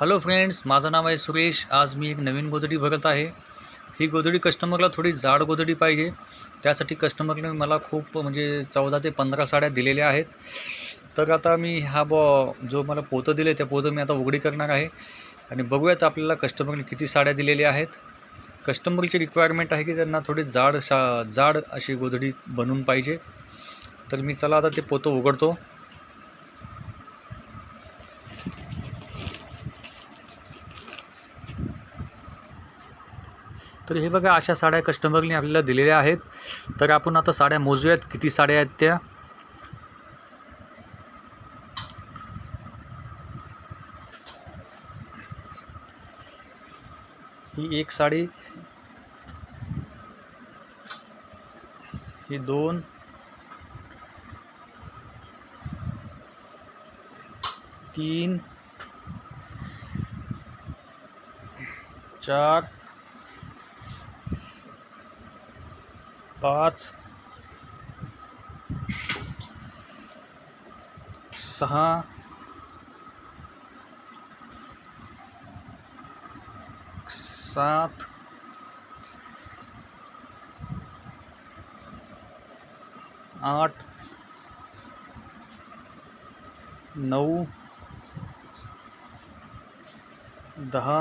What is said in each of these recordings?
Hello friends माझं नाव आहे सुरेश. आज मी एक नवीन गोधडी भरत आहे. ही गोधडी कस्टमरला थोडी जाड गोधडी पाहिजे. त्यासाठी कस्टमरने मला खूप म्हणजे चौदा ते पंधरा साड्या दिलेल्या आहेत. तर आता मी हा बॉ जो मला पोतं दिले त्या पोतं मी आता उघडी करणार आहे. आणि बघूयात आपल्याला कस्टमरने किती साड्या दिलेल्या आहेत. कस्टमरची रिक्वायरमेंट आहे की त्यांना थोडी जाड शा जाड अशी गोधडी बनवून पाहिजे. तर मी चला आता ते पोतं उघडतो. तर हे बघा अशा साड्या कस्टमरने आपल्याला दिलेल्या आहेत. तर आपण आता साड्या मोजूयात किती साड्या आहेत त्या. ही एक साडी ही दोन तीन चार पाच सहा सात आठ नौ दहा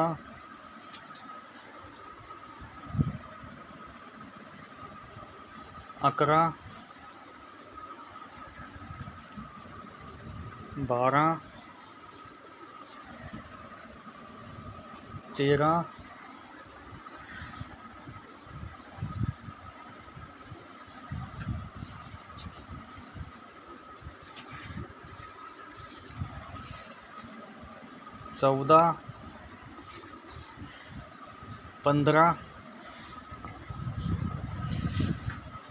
अकरा बारा तेरा चौदा पंधरा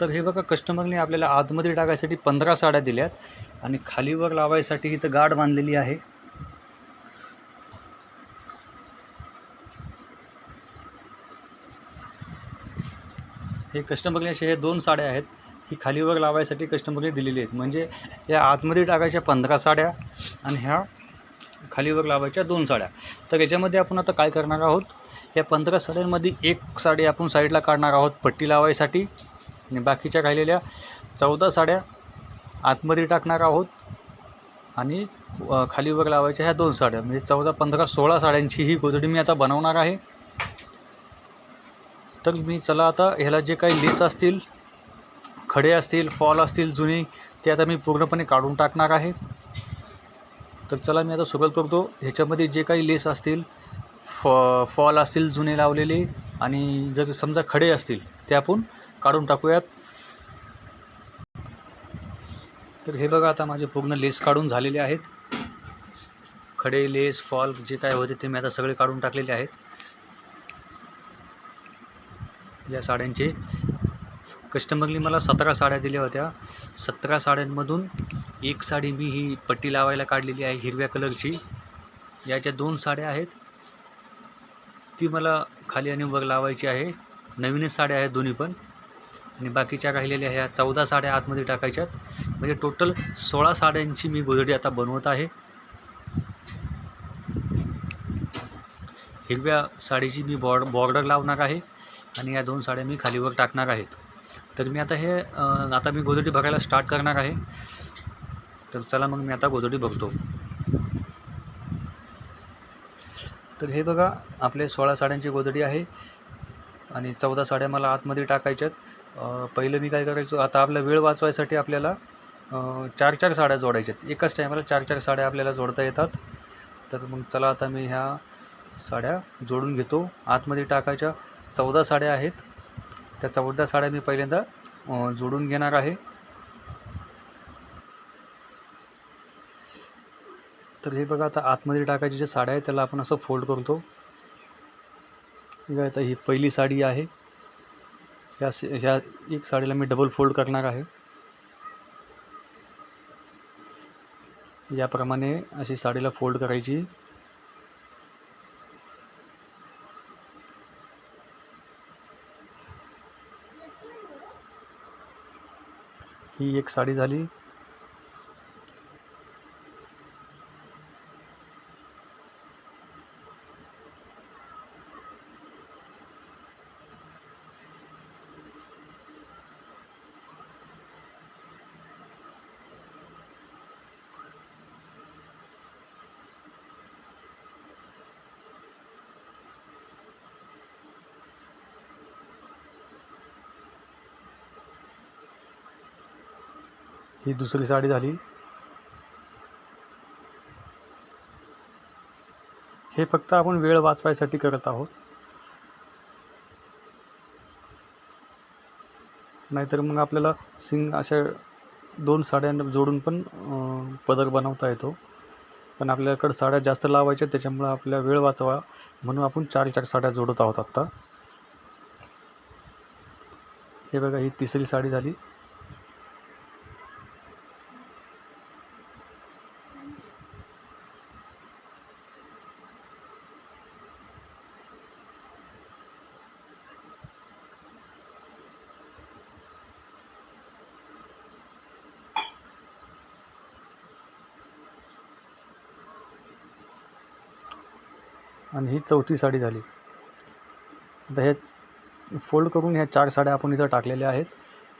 तर हे बघा कस्टमरने आपल्याला आतमध्ये टाकायसाठी पंधरा साड्या दिल्यात आणि खालीवर लावायसाठी इथं गाठ बांधलेली आहे. हे कस्टमरने असे हे दोन साड्या आहेत ही खालीवर लावायसाठी कस्टमरने दिलेली आहेत. म्हणजे या आतमध्ये टाकायच्या पंधरा साड्या आणि ह्या खालीवर लावायच्या दोन साड्या. तर याच्यामध्ये आपण आता काय करणार आहोत? या पंधरा साड्यांमध्ये एक साडी आपण साईडला काढणार आहोत पट्टी लावायसाठी. आणि बाकीच्या राहिलेल्या चौदा साड्या आतमध्ये टाकणार आहोत. आणि खालीवर लावायच्या ह्या दोन साड्या. म्हणजे चौदा पंधरा सोळा साड्यांची ही गोधडी मी आता बनवणार आहे. तर मी चला आता ह्याला जे काही लेस असतील खडे असतील फॉल असतील जुने ते आता मी पूर्णपणे काढून टाकणार आहे. तर चला मी आता सुरुवात करतो. ह्याच्यामध्ये जे काही लेस असतील फॉ फॉल असतील जुने लावलेले आणि जर समजा खडे असतील ते आपण काढून टाकूयात. तर हे बघा आता माझे पूर्ण लेस काढून झालेले आहेत. खडे लेस फॉल जे काय होते ते मी आता सगळे काढून टाकलेले आहेत. या साड्यांचे. कस्टमरनी मला सतरा साड्या दिल्या होत्या. सतरा साड्यांमधून एक साडी मी ही पट्टी लावायला काढलेली आहे हिरव्या कलरची. याच्या दोन साड्या आहेत. ती मला खाली आणि वर लावायची आहे. नवीनच साड्या आहेत दोन्ही पण. आणि बाकीच्या राहिलेल्या ह्या चौदा साड्या आतमध्ये टाकायच्यात. म्हणजे टोटल सोळा साड्यांची मी गोधडी आता बनवत आहे. हिरव्या साडीची मी बॉर्ड बॉर्डर लावणार आहे. आणि या दोन साड्या मी खालीवर टाकणार आहेत. तर मी आता हे आता मी गोधडी बघायला स्टार्ट करणार आहे. तर चला मग मी आता गोधडी बघतो. तर हे बघा आपले सोळा साड्यांची गोधडी आहे आणि चौदा साड्या मला आतमध्ये टाकायच्यात. पहिलं मी काय करायचो आता आपला वेळ वाचवायसाठी आपल्याला चार चार साड्या जोडायच्यात. एकाच टायमाला चार चार साड्या आपल्याला जोडता येतात. तर मग चला आता मी ह्या साड्या जोडून घेतो. आतमध्ये टाकायच्या चौदा साड्या आहेत. त्या चौदा साड्या मी पहिल्यांदा जोडून घेणार आहे. तर हे बघा आता आतमध्ये टाकायची ज्या साड्या आहे त्याला आपण असं फोल्ड करतो. आता ही पहिली साडी आहे. ह्या ह्या एक साडीला मी डबल फोल्ड करणार आहे. याप्रमाणे अशी साडीला फोल्ड करायची. ही एक साडी झाली. ही दुसरी साडी झाली. हे फक्त आपण वेळ वाचवायसाठी करत आहोत. नाहीतर मग आपल्याला सिंग अशा दोन साड्यांना जोडून पण पदर बनवता येतो. पण आपल्याकडं साड्या जास्त लावायच्या त्याच्यामुळं आपल्या वेळ वाचवा. म्हणून आपण चार चार साड्या जोडत आहोत आत्ता हे बघा ही तिसरी साडी झाली. आणि ही चौथी साडी झाली. आता हे फोल्ड करून ह्या चार साड्या आपण इथं टाकलेल्या आहेत.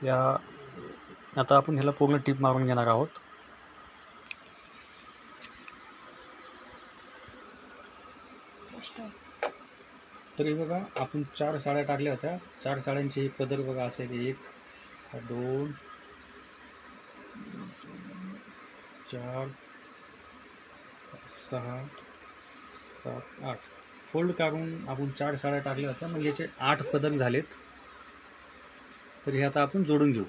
या आता आपण ह्याला पूर्ण टीप मारून घेणार आहोत. तरी बघा आपण चार साड्या टाकल्या होत्या. चार साड्यांचे ही पदर बघा असे एक दोन चार सहा सात आठ. फोल्ड काढून आपण चार साड्या टाकल्या होत्या म्हणजे याचे आठ पदक झालेत. तर हे आता आपण जोडून घेऊ.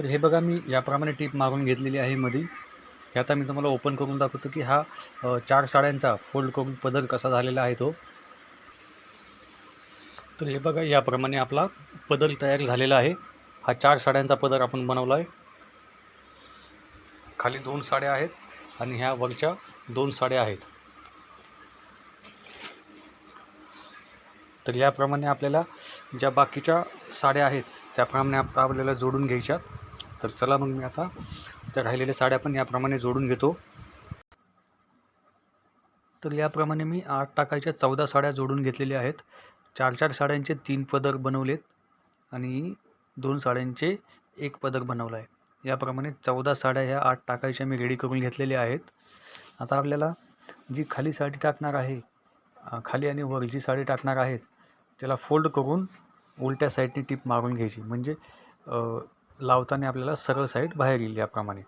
तर हे बघा मी याप्रमाणे टीप मारून घेतलेली आहे मध्ये हे आता मी तुम्हाला ओपन करून दाखवतो की हा चार साड्यांचा फोल्ड करून पदर कसा झालेला आहे तो. तर हे बघा याप्रमाणे आपला पदर तयार झालेला आहे. हा चार साड्यांचा पदर आपण बनवला आहे खाली दोन साड्या आहेत आणि ह्या वरच्या दोन साड्या आहेत. तर याप्रमाणे आपल्याला ज्या बाकीच्या साड्या आहेत त्याप्रमाणे आप आपल्याला जोडून घ्यायच्या तर चला मग मी आता त्या राहिलेल्या साड्या पण याप्रमाणे जोडून घेतो. तर याप्रमाणे मी आठ टाकायच्या चौदा साड्या जोडून घेतलेल्या आहेत. चार चार साड्यांचे तीन पदर बनवलेत आणि दोन साड्यांचे एक पदर बनवला आहे याप्रमाणे चौदा साड्या ह्या आठ टाकायच्या मी रेडी करून घेतलेल्या आहेत. आता आपल्याला जी खाली साडी टाकणार आहे खाली आणि वर जी साडी टाकणार आहेत त्याला फोल्ड करून उलट्या साईडने टीप मारून घ्यायची. म्हणजे लावताना आपल्याला सरळ साईड बाहेर येईल याप्रमाणे.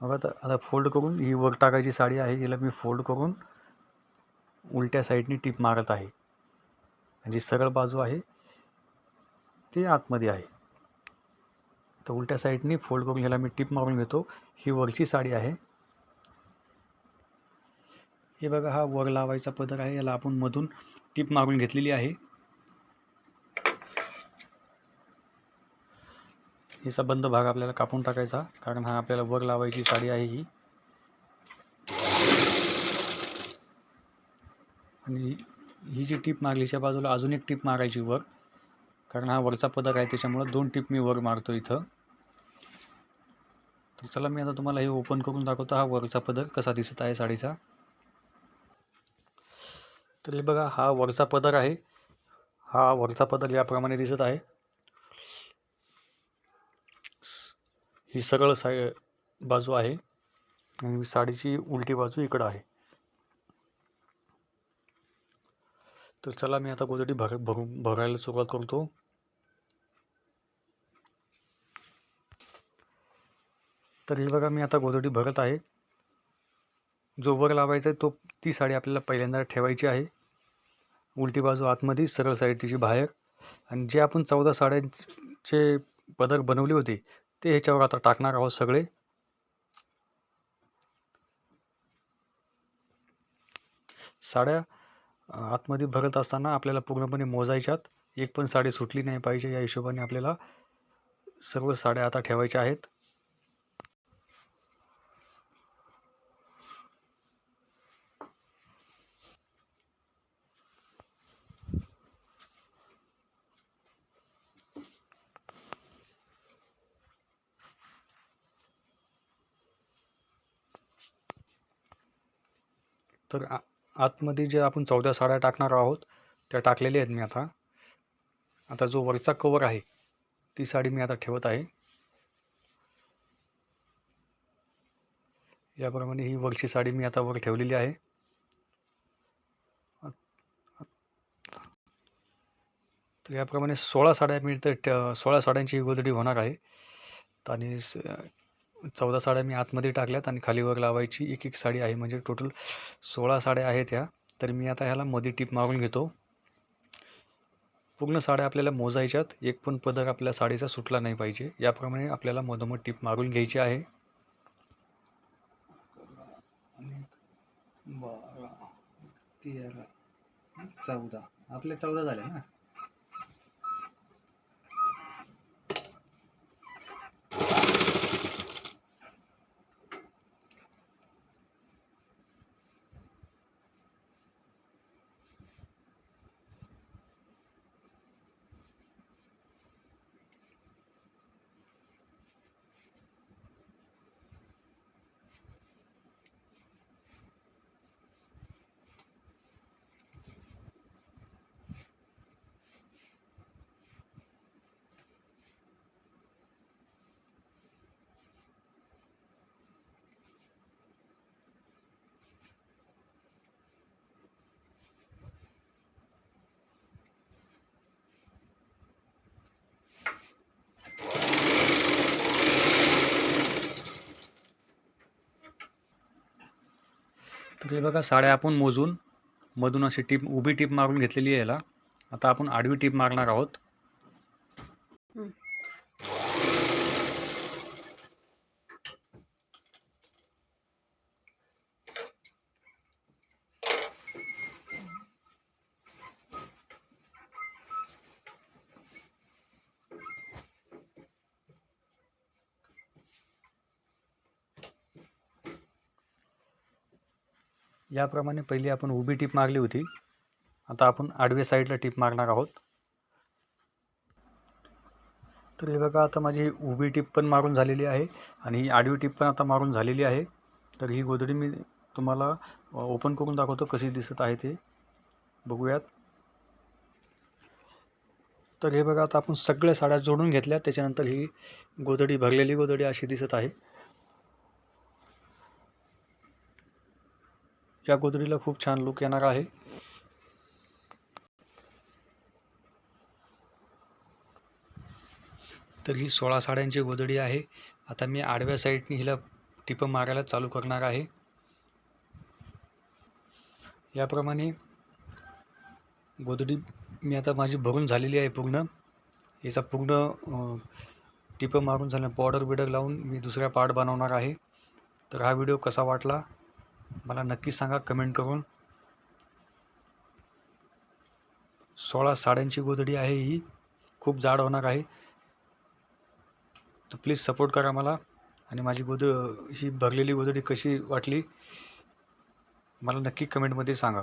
बघा आता आता फोल्ड करून ही वर टाकायची साडी आहे हिला मी फोल्ड करून उलट्या साईडने टीप मारत आहे. जी सरळ बाजू आहे ती आतमध्ये आहे. तर उलट्या साईडने फोल्ड करून ह्याला मी टीप मारून घेतो. ही वरची साडी आहे. हे बघा हा वर लावायचा पदर आहे याला आपण मधून टीप मारून घेतलेली आहे. हिचा बंद भाग आपल्याला कापून टाकायचा कारण हा आपल्याला वर लावायची साडी आहे ही. आणि ही जी टीप मारलीच्या बाजूला अजून एक टीप मारायची वर कारण हा वरचा पदर आहे त्याच्यामुळं दोन टीप मी वर मारतो इथं. तर चला मी आता तुम्हाला हे ओपन करून दाखवतो हा वरचा पदर कसा दिसत आहे साडीचा. तर हे बघा हा वरचा पदर आहे. हा वरचा पदर याप्रमाणे दिसत आहे. ही सरळ साय बाजू आहे आणि साडीची उलटी बाजू इकडं आहे. तर चला मी आता गोदडी भर भरू भरायला सुरुवात करतो. तर हे बघा मी आता गोदडी भरत आहे. जो वर लावायचा आहे तो ती साडी आपल्याला पहिल्यांदा ठेवायची आहे. उलटी बाजू आतमध्ये सरळ साईड तिची बाहेर. आणि जे आपण चौदा साड्यांचे पदर बनवले होते ते ह्याच्यावर आता टाकणार आहोत सगळे. साड्या आतमध्ये भरत असताना आपल्याला पूर्णपणे मोजायच्यात. एक पण साडी सुटली नाही पाहिजे या हिशोबाने आपल्याला सर्व साड्या आता ठेवायच्या आहेत. तर आ आतमध्ये जे आपण चौदा साड्या टाकणार आहोत त्या टाकलेल्या आहेत मी आता. आता जो वरचा कवर आहे ती साडी मी आता ठेवत आहे. याप्रमाणे ही वरची साडी मी आता वर ठेवलेली आहे. तर याप्रमाणे सोळा साड्या मी तर सोळा साड्यांची गोदडी होणार आहे. आणि चौदा साड्या मी आतमध्ये टाकल्यात आणि खाली वर लावायची एक एक साडी आहे. म्हणजे टोटल सोळा साड्या आहेत ह्या. तर मी आता ह्याला मध्ये टीप मारून घेतो. पूर्ण साड्या आपल्याला मोजायच्यात. एक पण पदर आपल्या साडीचा सुटला नाही पाहिजे. याप्रमाणे आपल्याला मधोमध टीप मारून घ्यायची आहे. बारा तेरा चौदा. आपले चौदा झाले ना? तर हे बघा साड्या आपण मोजून मधून अशी टीप उभी टीप मारून घेतलेली आहे याला. आता आपण आडवी टीप मारणार आहोत. याप्रमाणे पहिली आपण उभी टीप मारली होती. आता आपण आडव्या साईडला टीप मारणार आहोत. तर हे बघा आता माझी उभी टीप पण मारून झालेली आहे आणि ही आडवी टीप पण आता मारून झालेली आहे. तर ही गोधडी मी तुम्हाला ओपन करून दाखवतो कशी दिसत आहे ते. बघूयात. तर हे बघा आता आपण सगळ्या साड्या जोडून घेतल्या. त्याच्यानंतर ही गोधडी भरलेली गोधडी अशी दिसत आहे. या गोदरीला खूप छान लुक येणार आहे. तर ही सोळा साड्यांची गोदडी आहे. आता मी आडव्या साईडने हिला टिपं मारायला चालू करणार आहे. याप्रमाणे गोदडी मी आता माझी भरून झालेली आहे पूर्ण. याचा पूर्ण टिपं मारून झालं बॉर्डर बिडर लावून मी दुसरा पार्ट बनवणार आहे. तर हा व्हिडिओ कसा वाटला? मला नक्की सांगा कमेंट करून. सोळा साड्यांची गोधडी आहे ही. खूप जाड होणार आहे. तर प्लीज सपोर्ट करा मला. आणि माझी गोद ही भरलेली गोधडी कशी वाटली मला नक्की कमेंटमध्ये सांगा.